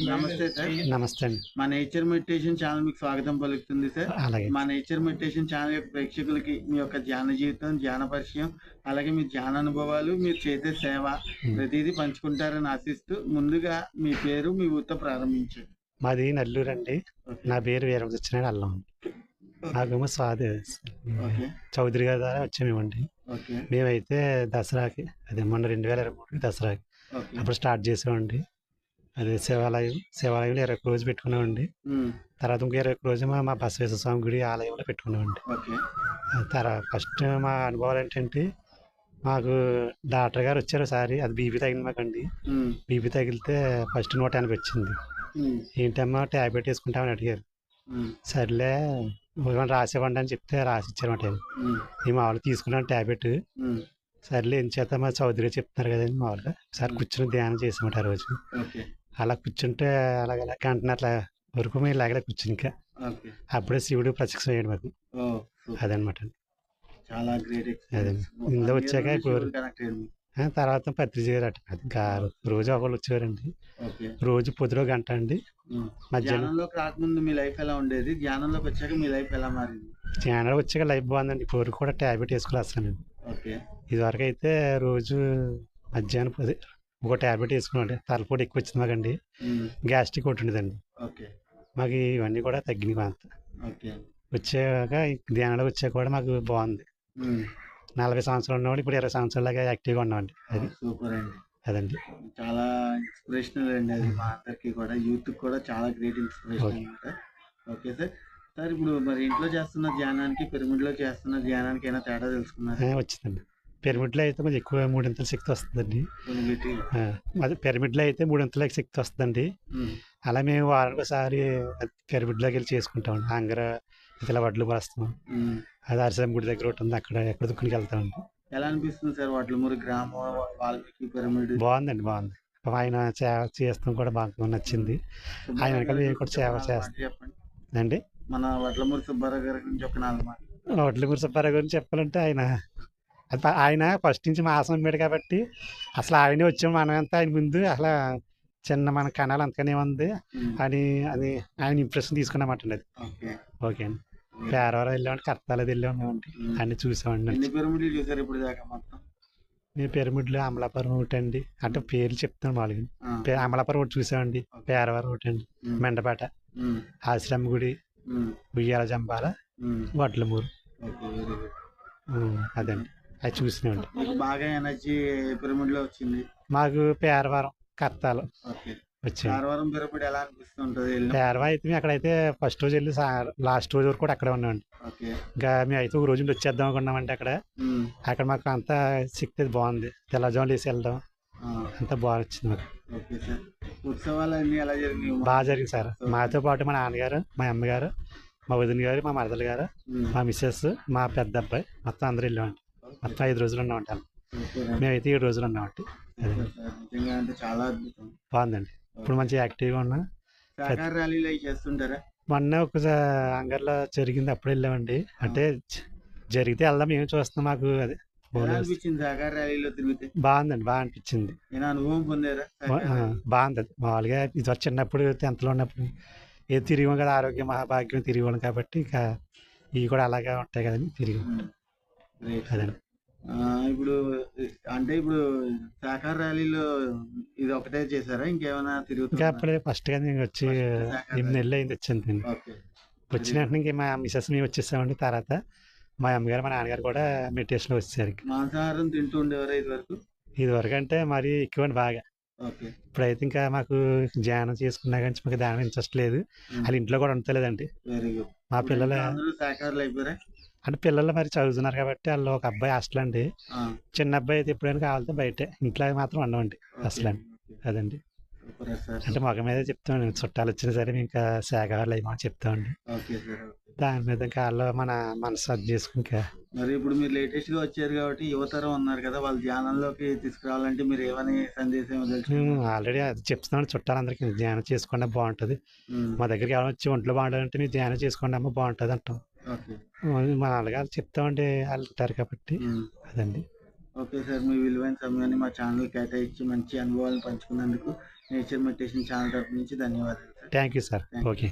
నమస్తే సార్. నమస్తే అండి. మా నేచర్ మెడిటేషన్ ఛానల్ మీకు స్వాగతం పలుకుతుంది సార్. అలాగే. మా నేచర్ మెడిటేషన్ ఛానల్ యొక్క ప్రేక్షకులకి మీ యొక్క ధ్యాన జీవితం ధ్యాన పరిచయం అలాగే మీ ధ్యాన అనుభవాలు మీరు చేసే సేవ ప్రతిదీ పంచుకుంటారని ఆశిస్తూ ముందుగా మీ పేరు మీ ఊరితో ప్రారంభించండి. మాది నెల్లూరు అండి. నా పేరు వీరభద్రనాయుడు అల్లం. నాకేమో స్వాది చౌదరి గారి ద్వారా వచ్చామేమండి. మేమైతే దసరాకి అదే మొన్న రెండు వేల ఇరవై మూడు దసరాకి అప్పుడు స్టార్ట్ చేసామండి. అదే శివాలయం శివాలయంలో ఇరవై ఒక్క రోజు పెట్టుకున్నామండి. తర్వాత ఇంకో ఇరవై ఒక్క రోజు మా మా బసవేశ్వర స్వామి గుడి ఆలయంలో పెట్టుకున్నామండి. తర్వాత ఫస్ట్ మా అనుభవాలు ఏంటంటే మాకు డాక్టర్ గారు వచ్చారు ఒకసారి అది బీపీ తగిలింది మాకండి. బీపీ తగిలితే ఫస్ట్ నూట ఎనభై వచ్చింది. ఏంటమ్మా ట్యాబ్లెట్ వేసుకుంటామని అడిగారు. సర్లే ఒకవేళ రాసివ్వండి అని చెప్తే రాసి ఇచ్చారన్నమాట ఆయన. ఉమ్, ఈ మామూలు తీసుకున్నాను ట్యాబ్లెట్. సర్లే ఏం చేత మా చౌదరి చెప్తున్నారు కదండి మామూలుగా ఒకసారి కూర్చొని ధ్యానం చేసామట ఆ రోజు. అలా కూర్చుంటే అలాగ గంటన అట్లా వరకు మేము ఇలాగలే కూర్చుని ఇంకా. అప్పుడే శివుడు ప్రత్యక్షం అయ్యాడు మాకు. అదనమాట చాలా గ్రేట్ అదే. ఇందులో వచ్చాక ఇప్పుడు- తర్వాత పత్రిక గారు ఇంకా రోజు ఒకళ్ళు వచ్చేవారండి. రోజు పొద్దులో గంట అండి. మధ్యాహ్నం. ధ్యానంలోకి రాకముందు మీ లైఫ్ ఎలా ఉండేది? ధ్యానంలోకి వచ్చాక మీ లైఫ్ ఎలా మారింది? ధ్యానం వచ్చాక లైఫ్ బాగుందండి. ఇప్పుడు కూడా ట్యాబ్లెట్ వేసుకోవాలి అసలు నేను ఓకే. ఇదివరకు అయితే రోజు మధ్యాహ్నం పది ఒక ట్యాబ్లెట్ వేసుకున్నాండి తలపోటు ఎక్కువ వచ్చింది మాకండి. గ్యాస్ట్రిక్ ఒకటి ఉండేదండి. ఓకే. మాకు ఇవన్నీ కూడా తగ్గినాయి కొంత ఓకే. వచ్చాక ధ్యానంలో వచ్చాక కూడా మాకు బాగుంది. నలభై సంవత్సరాలు ఉన్నవాడు ఇప్పుడు ఇరవై సంవత్సరాలుగా యాక్టివ్గా ఉన్నామండి అది. సూపర్ అండి. అదండి. చాలా ఇన్స్పిరేషనల్ అండి అది మా అందరికి కూడా. యూత్ కూడా చాలా గ్రేట్ ఇన్స్పిరేషన్. అనమాట ఓకే సార్. సార్ ఇప్పుడు మరి ఇంట్లో చేస్తున్న ధ్యానానికి పిరమిడ్లో చేస్తున్న ధ్యానానికి అయినా తేడా తెలుసుకున్నారు? వచ్చిందండి. పిరమిడ్లో అయితే కొంచెం ఎక్కువ మూడింతల శక్తి వస్తుందండి. అది పిరమిడ్లో అయితే మూడింతల శక్తి వస్తుందండి. అలా మేము వారానికి ఒకసారి పిరమిడ్లోకి వెళ్ళి చేసుకుంటామండి. ఆంధ్ర ఇతల వడ్లు పోస్తాం. అది అరసం గుడి దగ్గర ఒకటి ఉంది. అక్కడ ఎక్కడ దుక్కునికి వెళ్తామండి. ఎలా అనిపిస్తుంది సార్ వడ్లమూరి గ్రామం వాల్మీకి పిరమిడ్ బాగుందండి బాగుంది. ఆయన సేవ చేస్తాం కూడా బాగా నచ్చింది. ఆయన వెనకాల మేము కూడా సేవ చేస్తాం. చెప్పండి. అండి మన వడ్లమూరి సుబ్బారావు గారి గురించి ఒక నాలుగు మాటలు. వడ్ల గురిసప్పారావు గురించి చెప్పాలంటే ఆయన అది ఆయన ఫస్ట్ నుంచి మాసం అమ్మాడు కాబట్టి అసలు ఆయనే వచ్చాము మనం అంతా ఆయన ముందు అసలు చిన్న మన కణాలు అంతగానే ఉంది అని అది ఆయన ఇంప్రెషన్ తీసుకున్నామంటండి అది. ఓకే. అండి. పేరవరం వెళ్ళామంటే కర్తాలది వెళ్ళామండి ఉమ్. అన్ని చూసామండి ఎన్ని పిరమిడ్లు మీ అమలాపురం ఒకటి అండి. అంటే పేర్లు చెప్తాను మామూలుగా అమలాపురం ఒకటి చూసామండి. పేరవరం ఒకటి అండి. మెండపేట. ఆశ్రమ గుడి. ఉయ్యాల జంబాల వడ్లమూరు. అదండి. అవి చూసినామండి మీకు బాగా ఎనర్జీ పిరమిడ్లో వచ్చింది. మాకు పేరవరం పిరమిడ్ ఎలా అనిపిస్తుంటది వెళ్ళిన పేరవ అయితే మేము అక్కడైతే ఫస్ట్ రోజు వెళ్ళి లాస్ట్ రోజు వరకు కూడా అక్కడే ఉన్నామండి ఇంకా మేము అయితే ఒక రోజు వచ్చేద్దాం అనుకున్నామండి అక్కడ. అక్కడ మాకు అంతా శక్తి బాగుంది. తెల్లజాములు వేసి వెళ్ళడం అంతా బాగా వచ్చింది మాకు. Okay sir. ఉత్సవాలు అన్ని ఎలా జరిగినాయి బాగా జరిగింది సార్. మాతో పాటు మా నాన్నగారు మా అమ్మగారు మా వదిన గారు మా మరదలు గారు మా మిస్సెస్ మా పెద్ద అబ్బాయి మొత్తం అందరూ వెళ్ళామండి మొత్తం ఐదు రోజులు సూపర్ అండి. మేమైతే ఏడు రోజులు. నిజంగా అంటే చాలా అద్భుతం. బాగుందండి. ఇప్పుడు మంచి యాక్టివ్గా ఉన్నా. ర్యాలీలు చేస్తుంటారా? మొన్న ఒకసారి అంగర్లో జరిగింది. అప్పుడు వెళ్ళామండి. అంటే జరిగితే వెళ్దాం ఏం చూస్తున్నాం మాకు అది. బాగుందండి. బాగా అనిపించింది? బాగుంది. అది. మామూలుగా ఇది చిన్నప్పుడు టెన్త్లో ఉన్నప్పుడు ఏది తిరిగాం కదా ఆరోగ్య మహాభాగ్యం తిరిగాం కాబట్టి ఇక ఇవి కూడా అలాగే ఉంటాయి కదండి తిరిగి ఉమ్, గ్రేట్ అదండి ఆ, ఇప్పుడు అంటే ఇప్పుడు సహకార ర్యాలీలో ఇది ఒకటే చేశారా? ఇంకేమైనా అప్పుడే ఫస్ట్గా నేను వచ్చి ఎనిమిది నెలలు అయింది వచ్చింది నేను. వచ్చిన వెంటనే ఇంక మా మిసెస్ మేము వచ్చేసామండి తర్వాత. మా అమ్మగారు మా నాన్నగారు కూడా మెడిటేషన్ వచ్చేసారు మాంసాహారం తింటూ ఉండేవారా ఇది వరకు ఇది వరకు అంటే మరీ ఎక్కువ బాగా. ఇప్పుడైతే ఇంకా మాకు ధ్యానం చేసుకున్నా కానీ మాకు ధ్యానం ఇంట్రెస్ట్ లేదు. వాళ్ళ ఇంట్లో కూడా ఉండలేదండి మా పిల్లలు అంటే పిల్లలు మరి చదువుతున్నారు కాబట్టి వాళ్ళు ఒక అబ్బాయి హాస్టల్ అండి. చిన్న అబ్బాయి అయితే ఎప్పుడైనా కావాలంటే బయటే. ఇంట్లో మాత్రం ఉండవండి ఓకే, అసలు ఓకే. అదండి. అంటే మగ మీద చెప్తామండి. చుట్టాలు వచ్చినా సరే ఇంకా శాఖాహారులు అయ్యి చెప్తామండి. సార్. ఓకే. దాని మీద ఇంకా వాళ్ళు మన మనసు అది చేసుకుని ఇంకా మరి ఇప్పుడు మీరు లేటెస్ట్గా వచ్చారు కాబట్టి యువతరం ఉన్నారు కదా వాళ్ళ ధ్యానంలోకి తీసుకురావాలంటే మీరు ఏమని సందేశం మేము ఆల్రెడీ అది చెప్తున్నాం చుట్టాలందరికీ ధ్యానం చేసుకోండి బాగుంటుంది. మా దగ్గరికి ఎవరైనా వచ్చి ఒంట్లో బాగుండాలంటే మీరు ధ్యానం చేసుకోండి అమ్మ బాగుంటుంది అంటాం. మా నాన్నగారు చెప్తామండి వాళ్ళు ఉంటారు కాబట్టి. అదండి. ఓకే సార్ మీ విలువైన సమయాన్ని మా ఛానల్ కేటాయించి మంచి అనుభవాలను పంచుకున్నందుకు నేచర్ మెడిటేషన్ ఛానల్ తరపు నుంచి ధన్యవాదాలు thank you sir. Thank you. Okay